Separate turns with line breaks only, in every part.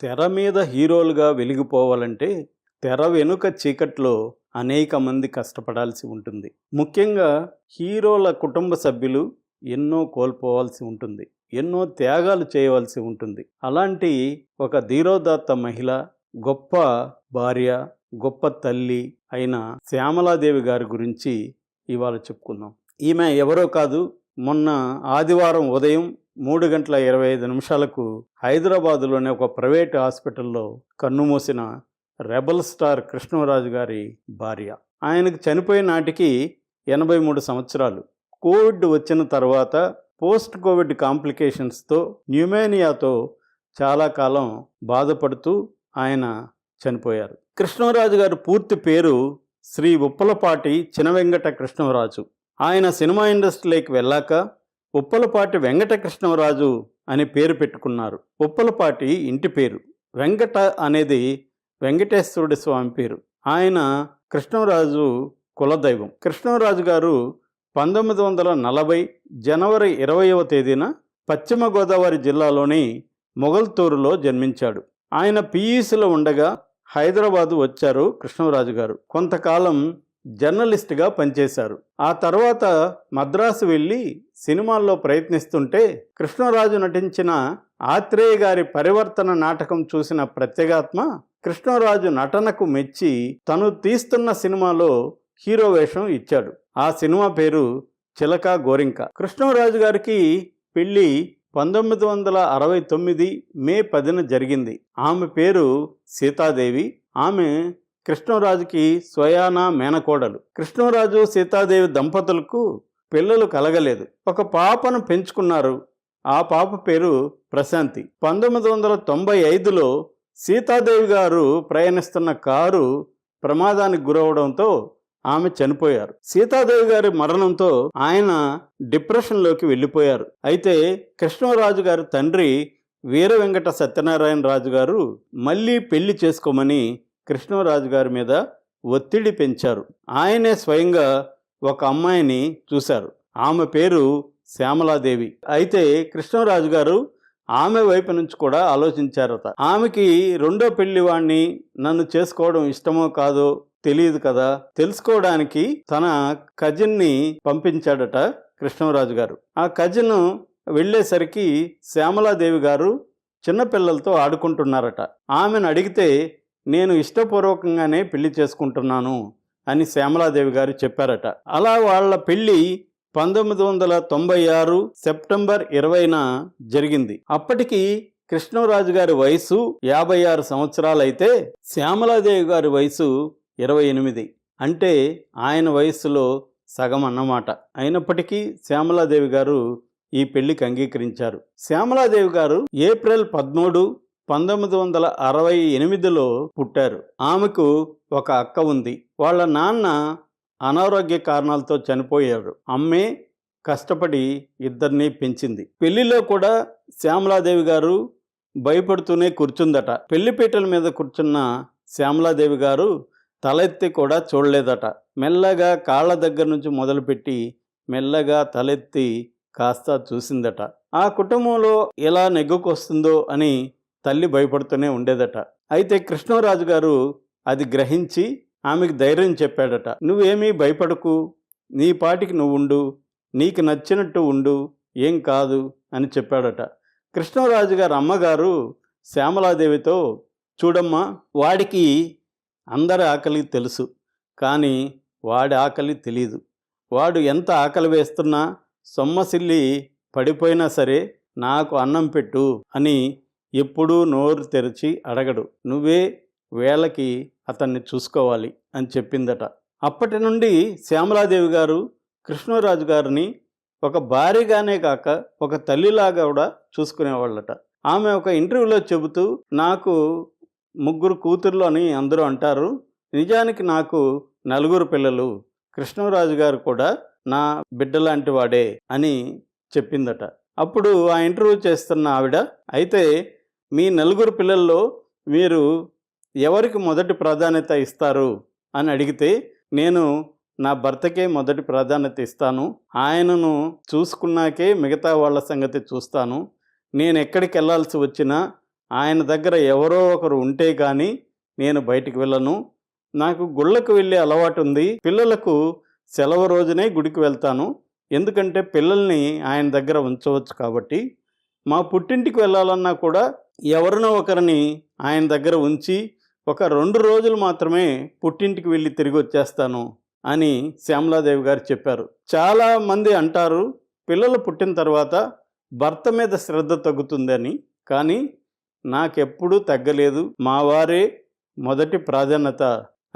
తెర మీద హీరోలుగా వెలిగిపోవాలంటే తెర వెనుక చీకట్లో అనేక మంది కష్టపడాల్సి ఉంటుంది. ముఖ్యంగా హీరోల కుటుంబ సభ్యులు ఎన్నో కోల్పోవాల్సి ఉంటుంది. ఎన్నో త్యాగాలు చేయవలసి ఉంటుంది. అలాంటి ఒక ధీరోదాత్త మహిళ గొప్ప భార్య గొప్ప తల్లి అయిన శ్యామలాదేవి గారి గురించి ఇవాళ చెప్పుకుందాం. ఈమె ఎవరో కాదు. మొన్న ఆదివారం ఉదయం మూడు గంటల ఇరవై ఐదు నిమిషాలకు హైదరాబాదులోని ఒక ప్రైవేట్ హాస్పిటల్లో కన్నుమూసిన రెబల్ స్టార్ కృష్ణరాజు గారి భార్య. ఆయనకు చనిపోయిన నాటికి ఎనభై మూడు సంవత్సరాలు. కోవిడ్ వచ్చిన తర్వాత పోస్ట్ కోవిడ్ కాంప్లికేషన్స్తో న్యూమేనియాతో చాలా కాలం బాధపడుతూ ఆయన చనిపోయారు. కృష్ణరాజు గారి పూర్తి పేరు శ్రీ ఉప్పలపాటి చినవెంకట కృష్ణరాజు. ఆయన సినిమా ఇండస్ట్రీలోకి వెళ్ళాక ఉప్పలపాటి వెంకటకృష్ణరాజు అని పేరు పెట్టుకున్నారు. ఉప్పలపాటి ఇంటి పేరు. వెంకట అనేది వెంకటేశ్వరుడి స్వామి పేరు. ఆయన కృష్ణరాజు కులదైవం. కృష్ణరాజు గారు పంతొమ్మిది వందల నలభై జనవరి ఇరవయవ తేదీన పశ్చిమ గోదావరి జిల్లాలోని మొగల్తూరులో జన్మించాడు. ఆయన పీఈసీలో ఉండగా హైదరాబాదు వచ్చారు కృష్ణరాజు గారు. కొంతకాలం జర్నలిస్ట్గా పనిచేశారు. ఆ తర్వాత మద్రాసు వెళ్ళి సినిమాల్లో ప్రయత్నిస్తుంటే కృష్ణరాజు నటించిన ఆత్రేయ గారి పరివర్తన నాటకం చూసిన ప్రత్యేగాత్మ కృష్ణరాజు నటనకు మెచ్చి తను తీస్తున్న సినిమాలో హీరో వేషం ఇచ్చాడు. ఆ సినిమా పేరు చిలక గోరింక. కృష్ణరాజు గారికి పెళ్ళి పంతొమ్మిది వందల అరవై తొమ్మిది మే పదిన జరిగింది. ఆమె పేరు సీతాదేవి. ఆమె కృష్ణరాజుకి స్వయానా మేనకోడలు. కృష్ణరాజు సీతాదేవి దంపతులకు పిల్లలు కలగలేదు. ఒక పాపను పెంచుకున్నారు. ఆ పాప పేరు ప్రశాంతి. పంతొమ్మిది వందల తొంభై ఐదులో సీతాదేవి గారు ప్రయాణిస్తున్న కారు ప్రమాదానికి గురవడంతో ఆమె చనిపోయారు. సీతాదేవి గారి మరణంతో ఆయన డిప్రెషన్లోకి వెళ్ళిపోయారు. అయితే కృష్ణరాజు గారి తండ్రి వీర వెంకట సత్యనారాయణ రాజు గారు మళ్ళీ పెళ్ళి చేసుకోమని కృష్ణరాజు గారి మీద ఒత్తిడి పెంచారు. ఆయనే స్వయంగా ఒక అమ్మాయిని చూశారు. ఆమె పేరు శ్యామలాదేవి. అయితే కృష్ణరాజు గారు ఆమె వైపు నుంచి కూడా ఆలోచించారట. ఆమెకి రెండో పెళ్ళివాణ్ణి నన్ను చేసుకోవడం ఇష్టమో కాదో తెలియదు కదా? తెలుసుకోవడానికి తన కజిన్ని పంపించాడట కృష్ణరాజు గారు. ఆ కజిన్ వెళ్ళేసరికి శ్యామలాదేవి గారు చిన్నపిల్లలతో ఆడుకుంటున్నారట. ఆమెను అడిగితే నేను ఇష్టపూర్వకంగానే పెళ్ళి చేసుకుంటున్నాను అని శ్యామలాదేవి గారు చెప్పారట. అలా వాళ్ళ పెళ్ళి పంతొమ్మిది వందల తొంభై ఆరు సెప్టెంబర్ ఇరవైన జరిగింది. అప్పటికి కృష్ణరాజు గారి వయసు యాభై ఆరు సంవత్సరాలైతే శ్యామలాదేవి గారి వయసు ఇరవై ఎనిమిది. అంటే ఆయన వయసులో సగం అన్నమాట. అయినప్పటికీ శ్యామలాదేవి గారు ఈ పెళ్ళికి అంగీకరించారు. శ్యామలాదేవి గారు ఏప్రిల్ పదమూడు పంతొమ్మిది వందల అరవై ఎనిమిదిలో పుట్టారు. ఆమెకు ఒక అక్క ఉంది. వాళ్ళ నాన్న అనారోగ్య కారణాలతో చనిపోయారు. అమ్మే కష్టపడి ఇద్దరిని పెంచింది. పెళ్ళిలో కూడా శ్యామలాదేవి గారు భయపడుతూనే కూర్చుందట. పెళ్ళిపీటల మీద కూర్చున్న శ్యామలాదేవి గారు తలెత్తి కూడా చూడలేదట. మెల్లగా కాళ్ళ దగ్గర నుంచి మొదలుపెట్టి మెల్లగా తలెత్తి కాస్త చూసిందట. ఆ కుటుంబంలో ఎలా నెగ్గుకొస్తుందో అని తల్లి భయపడుతూనే ఉండేదట. అయితే కృష్ణరాజు గారు అది గ్రహించి ఆమెకు ధైర్యం చెప్పాడట. నువ్వేమీ భయపడకు. నీ పాటికి నువ్వు ఉండు నీకు నచ్చినట్టు ఉండు. ఏం కాదు అని చెప్పాడట. కృష్ణరాజు గారు అమ్మగారు శ్యామలాదేవితో చూడమ్మా వాడికి అందరి ఆకలి తెలుసు. కానీ వాడి ఆకలి తెలియదు వాడు ఎంత ఆకలి వేస్తున్నా సొమ్మసిల్లి పడిపోయినా సరే నాకు అన్నం పెట్టు అని ఎప్పుడూ నోరు తెరిచి అడగడు. నువ్వే వేళకి అతన్ని చూసుకోవాలి అని చెప్పిందట. అప్పటి నుండి శ్యామలాదేవి గారు కృష్ణరాజు గారిని ఒక భార్యగానే కాక ఒక తల్లిలాగా కూడా చూసుకునేవాళ్ళట. ఆమె ఒక ఇంటర్వ్యూలో చెబుతూ నాకు ముగ్గురు కూతుర్లు అని అందరూ అంటారు. నిజానికి నాకు నలుగురు పిల్లలు. కృష్ణరాజు గారు కూడా నా బిడ్డలాంటి వాడే అని చెప్పిందట. అప్పుడు ఆ ఇంటర్వ్యూ చేస్తున్న ఆవిడ అయితే మీ నలుగురు పిల్లల్లో మీరు ఎవరికి మొదటి ప్రాధాన్యత ఇస్తారు అని అడిగితే నేను నా భర్తకే మొదటి ప్రాధాన్యత ఇస్తాను. ఆయనను చూసుకున్నాకే మిగతా వాళ్ళ సంగతి చూస్తాను. నేను ఎక్కడికి వెళ్ళాల్సి వచ్చినా ఆయన దగ్గర ఎవరో ఒకరు ఉంటే కానీ నేను బయటికి వెళ్ళను. నాకు గుళ్ళకు వెళ్ళే అలవాటు ఉంది. పిల్లలకు సెలవు రోజునే గుడికి వెళ్తాను. ఎందుకంటే పిల్లల్ని ఆయన దగ్గర ఉంచవచ్చు కాబట్టి మా పుట్టింటికి వెళ్ళాలన్నా కూడా ఎవరినో ఒకరిని ఆయన దగ్గర ఉంచి ఒక రెండు రోజులు మాత్రమే పుట్టింటికి వెళ్ళి తిరిగి వచ్చేస్తాను అని శ్యామలాదేవి గారు చెప్పారు. చాలా మంది అంటారు పిల్లలు పుట్టిన తర్వాత భర్త మీద శ్రద్ధ తగ్గుతుందని కానీ నాకెప్పుడూ తగ్గలేదు. మా వారే మొదటి ప్రాధాన్యత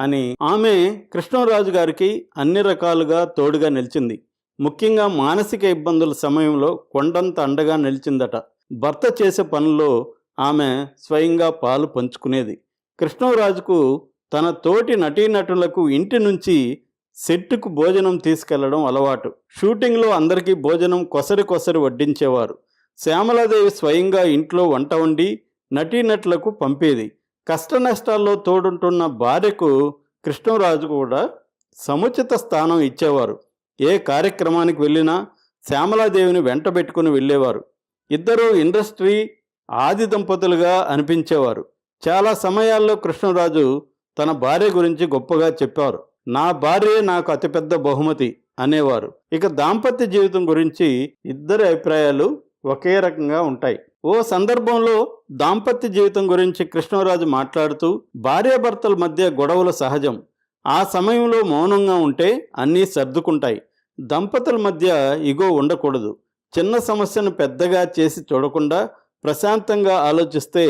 అని. ఆమె కృష్ణరాజు గారికి అన్ని రకాలుగా తోడుగా నిలిచింది. ముఖ్యంగా మానసిక ఇబ్బందుల సమయంలో కొండంత అండగా నిలిచిందట. భర్త చేసే పనుల్లో ఆమె స్వయంగా పాలు పంచుకునేది. కృష్ణరాజుకు తన తోటి నటీనటులకు ఇంటి నుంచి సెట్టుకు భోజనం తీసుకెళ్ళడం అలవాటు. షూటింగ్లో అందరికీ భోజనం కొసరి కొసరి వడ్డించేవారు. శ్యామలాదేవి స్వయంగా ఇంట్లో వంట వండి నటీనటులకు పంపేది. కష్ట నష్టాల్లో తోడుంటున్న భార్యకు కృష్ణరాజు కూడా సముచిత స్థానం ఇచ్చేవారు. ఏ కార్యక్రమానికి వెళ్ళినా శ్యామలాదేవిని వెంట పెట్టుకుని వెళ్ళేవారు. ఇద్దరూ ఇండస్ట్రీ ఆది దంపతులుగా అనిపించేవారు. చాలా సమయాల్లో కృష్ణరాజు తన భార్య గురించి గొప్పగా చెప్పారు. నా భార్యే నాకు అతిపెద్ద బహుమతి అనేవారు. ఇక దాంపత్య జీవితం గురించి ఇద్దరి అభిప్రాయాలు ఒకే రకంగా ఉంటాయి. ఓ సందర్భంలో దాంపత్య జీవితం గురించి కృష్ణరాజు మాట్లాడుతూ భార్యాభర్తల మధ్య గొడవలు సహజం. ఆ సమయంలో మౌనంగా ఉంటే అన్నీ సర్దుకుంటాయి. దంపతుల మధ్య ఇగో ఉండకూడదు. చిన్న సమస్యను పెద్దగా చేసి చూడకుండా ప్రశాంతంగా ఆలోచిస్తే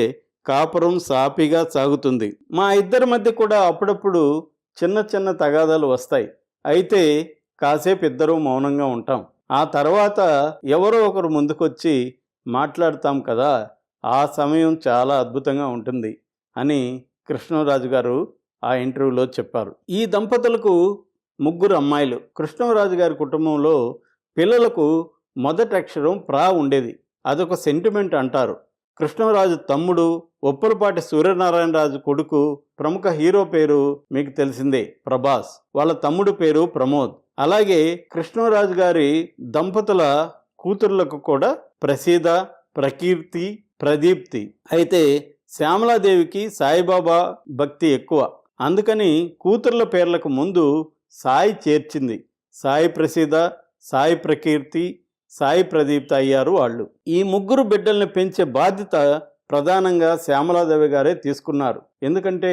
కాపురం సాపిగా సాగుతుంది. మా ఇద్దరి మధ్య కూడా అప్పుడప్పుడు చిన్న చిన్న తగాదాలు వస్తాయి. అయితే కాసేపు ఇద్దరూ మౌనంగా ఉంటాం. ఆ తర్వాత ఎవరో ఒకరు ముందుకొచ్చి మాట్లాడతాం కదా ఆ సమయం చాలా అద్భుతంగా ఉంటుంది అని కృష్ణరాజు గారు ఆ ఇంటర్వ్యూలో చెప్పారు. ఈ దంపతులకు ముగ్గురు అమ్మాయిలు. కృష్ణరాజు గారి కుటుంబంలో పిల్లలకు మొదటి అక్షరం ప్రా ఉండేది. అదొక సెంటిమెంట్ అంటారు. కృష్ణరాజు తమ్ముడు ఒప్పలపాటి సూర్యనారాయణరాజు కొడుకు ప్రముఖ హీరో పేరు మీకు తెలిసిందే ప్రభాస్. వాళ్ళ తమ్ముడు పేరు ప్రమోద్. అలాగే కృష్ణరాజు గారి దంపతుల కూతుర్లకు కూడా ప్రసీద ప్రకీర్తి ప్రదీప్తి. అయితే శ్యామలాదేవికి సాయిబాబా భక్తి ఎక్కువ. అందుకని కూతుర్ల పేర్లకు ముందు సాయి చేర్చింది. సాయి ప్రసీద సాయి ప్రకీర్తి సాయి ప్రదీప్త అయ్యారు వాళ్ళు. ఈ ముగ్గురు బిడ్డల్ని పెంచే బాధ్యత ప్రధానంగా శ్యామలాదేవి గారే తీసుకున్నారు. ఎందుకంటే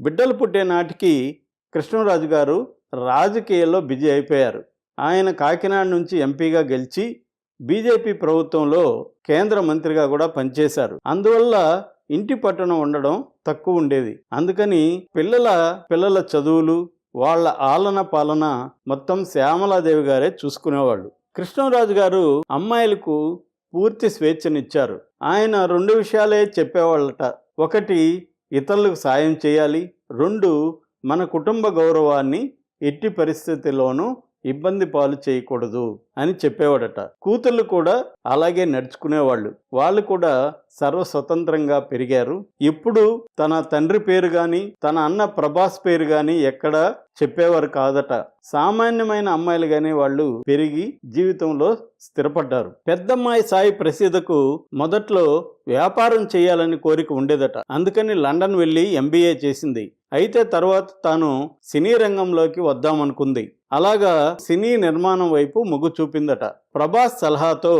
బిడ్డలు పుట్టే నాటికి కృష్ణరాజు గారు రాజకీయాల్లో బిజీ అయిపోయారు. ఆయన కాకినాడ నుంచి ఎంపీగా గెలిచి బీజేపీ ప్రభుత్వంలో కేంద్ర మంత్రిగా కూడా పనిచేశారు. అందువల్ల ఇంటి పట్టున ఉండడం తక్కువ ఉండేది. అందుకని పిల్లల పిల్లల చదువులు వాళ్ళ ఆలన పాలన మొత్తం శ్యామలాదేవి గారే చూసుకునేవాళ్ళు. కృష్ణరాజు గారు అమ్మాయిలకు పూర్తి స్వేచ్ఛనిచ్చారు. ఆయన రెండు విషయాలే చెప్పేవాళ్ళట. ఒకటి ఇతరులకు సాయం చేయాలి. రెండు మన కుటుంబ గౌరవాన్ని ఎట్టి పరిస్థితిలోనూ ఇబ్బంది పాలు చేయకూడదు అని చెప్పేవాడట. కూతుళ్ళు కూడా అలాగే నడుచుకునేవాళ్ళు. వాళ్ళు కూడా సర్వస్వతంత్రంగా పెరిగారు. ఇప్పుడు తన తండ్రి పేరు గాని తన అన్న ప్రభాస్ పేరు గాని ఎక్కడా చెప్పేవారు కాదట. సామాన్యమైన అమ్మాయిలు గాని వాళ్ళు పెరిగి జీవితంలో స్థిరపడ్డారు. పెద్దమ్మాయి సాయి ప్రసిద్ధకు మొదట్లో వ్యాపారం చేయాలని కోరిక ఉండేదట. అందుకని లండన్ వెళ్ళి ఎంబీఏ చేసింది. అయితే తర్వాత తాను సినీ రంగంలోకి వద్దామనుకుంది. అలాగా సినీ నిర్మాణం వైపు మొగ్గు చూపిందట. ప్రభాస్ సలహాతో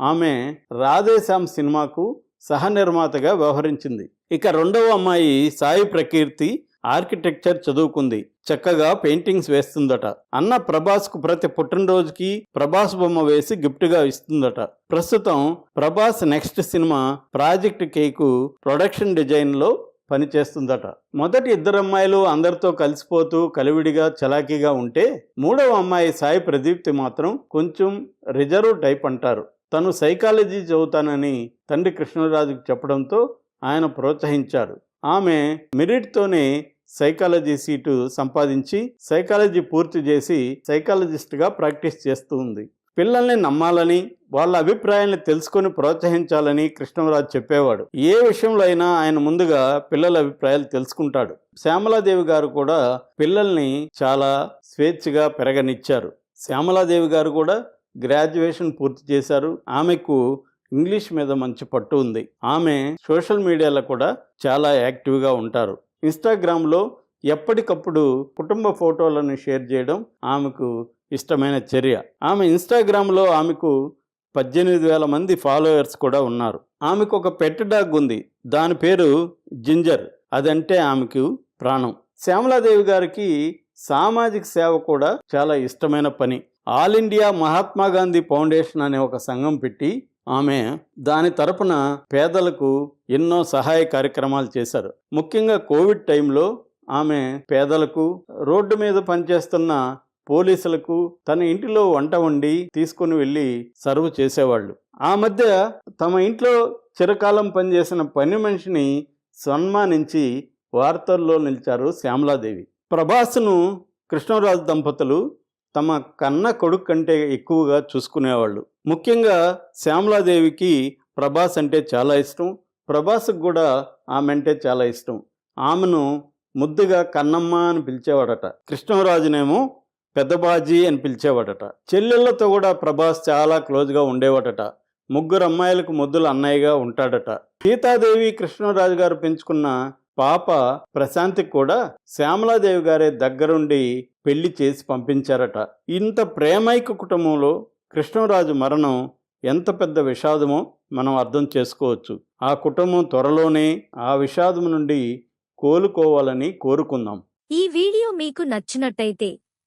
ఆమె రాధేశ్యామ్ సినిమాకు సహనిర్మాతగా వ్యవహరించింది. ఇక రెండవ అమ్మాయి సాయి ప్రకీర్తి ఆర్కిటెక్చర్ చదువుకుంది. చక్కగా పెయింటింగ్స్ వేస్తుందట. అన్న ప్రభాస్కు ప్రతి పుట్టినరోజుకి ప్రభాస్ బొమ్మ వేసి గిఫ్ట్గా ఇస్తుందట. ప్రస్తుతం Prabhas next cinema project K production డిజైన్లో పని చేస్తుందట. మొదటి ఇద్దరు అమ్మాయిలు అందరితో కలిసిపోతూ కలివిడిగా చలాకీగా ఉంటే మూడవ అమ్మాయి సాయి ప్రదీప్తి మాత్రం కొంచెం రిజర్వ్ టైప్ అంటారు. తను సైకాలజీ చదువుతానని తండ్రి కృష్ణరాజుకు చెప్పడంతో ఆయన ప్రోత్సహించారు. ఆమె మెరిట్తోనే సైకాలజీ సీటు సంపాదించి సైకాలజీ పూర్తి చేసి సైకాలజిస్ట్గా ప్రాక్టీస్ చేస్తూ ఉంది. పిల్లల్ని నమ్మాలని వాళ్ళ అభిప్రాయాన్ని తెలుసుకొని ప్రోత్సహించాలని కృష్ణరాజు చెప్పేవాడు. ఏ విషయంలో అయినా ఆయన ముందుగా పిల్లల అభిప్రాయాలు తెలుసుకుంటాడు. శ్యామలాదేవి గారు కూడా పిల్లల్ని చాలా స్వేచ్ఛగా పెరగనిచ్చారు. శ్యామలాదేవి గారు కూడా గ్రాడ్యుయేషన్ పూర్తి చేశారు. ఆమెకు ఇంగ్లీష్ మీద మంచి పట్టు ఉంది. ఆమె సోషల్ మీడియాలో కూడా చాలా యాక్టివ్గా ఉంటారు. ఇన్స్టాగ్రామ్లో ఎప్పటికప్పుడు కుటుంబ ఫోటోలను షేర్ చేయడం ఆమెకు ఇష్టమైన చర్య. ఆమె ఇన్స్టాగ్రామ్లో ఆమెకు పద్దెనిమిది వేల మంది ఫాలోయర్స్ కూడా ఉన్నారు. ఆమెకు ఒక పెట్ డాగ్ ఉంది. దాని పేరు జింజర్. అదంటే ఆమెకు ప్రాణం. శ్యామలాదేవి గారికి సామాజిక సేవ కూడా చాలా ఇష్టమైన పని. All India Mahatma Gandhi foundation అనే ఒక సంఘం పెట్టి ఆమె దాని తరపున పేదలకు ఎన్నో సహాయ కార్యక్రమాలు చేశారు. ముఖ్యంగా కోవిడ్ టైంలో ఆమె పేదలకు రోడ్డు మీద పనిచేస్తున్న పోలీసులకు తన ఇంటిలో వంట వండి తీసుకుని వెళ్ళి సర్వ్ చేసేవాళ్ళు. ఆ మధ్య తమ ఇంట్లో చిరకాలం పనిచేసిన పని మనిషిని సన్మానించి వార్తల్లో నిలిచారు శ్యామలాదేవి. ప్రభాస్ను కృష్ణరాజు దంపతులు తమ కన్న కొడుకు కంటే ఎక్కువగా చూసుకునేవాళ్ళు. ముఖ్యంగా శ్యామలాదేవికి ప్రభాస్ అంటే చాలా ఇష్టం. ప్రభాస్కు కూడా ఆమె అంటే చాలా ఇష్టం. ఆమెను ముద్దుగా కన్నమ్మ అని పిలిచేవాడట. కృష్ణరాజునేమో పెద్ద బాజీ అని పిలిచేవాడట. చెల్లెళ్ళతో కూడా ప్రభాస్ చాలా క్లోజ్గా ఉండేవాడట. ముగ్గురు అమ్మాయిలకు ముద్దుల అన్నయ్యగా ఉంటాడట. సీతాదేవి కృష్ణరాజు గారు పెంచుకున్న పాప ప్రశాంతికి కూడా శ్యామలాదేవి గారే దగ్గరుండి పెళ్ళి చేసి పంపించారట. ఇంత ప్రేమైక కుటుంబంలో కృష్ణరాజు మరణం ఎంత పెద్ద విషాదమో మనం అర్థం చేసుకోవచ్చు. ఆ కుటుంబం త్వరలోనే ఆ విషాదం నుండి కోలుకోవాలని కోరుకుందాం.
ఈ వీడియో మీకు నచ్చినట్టయితే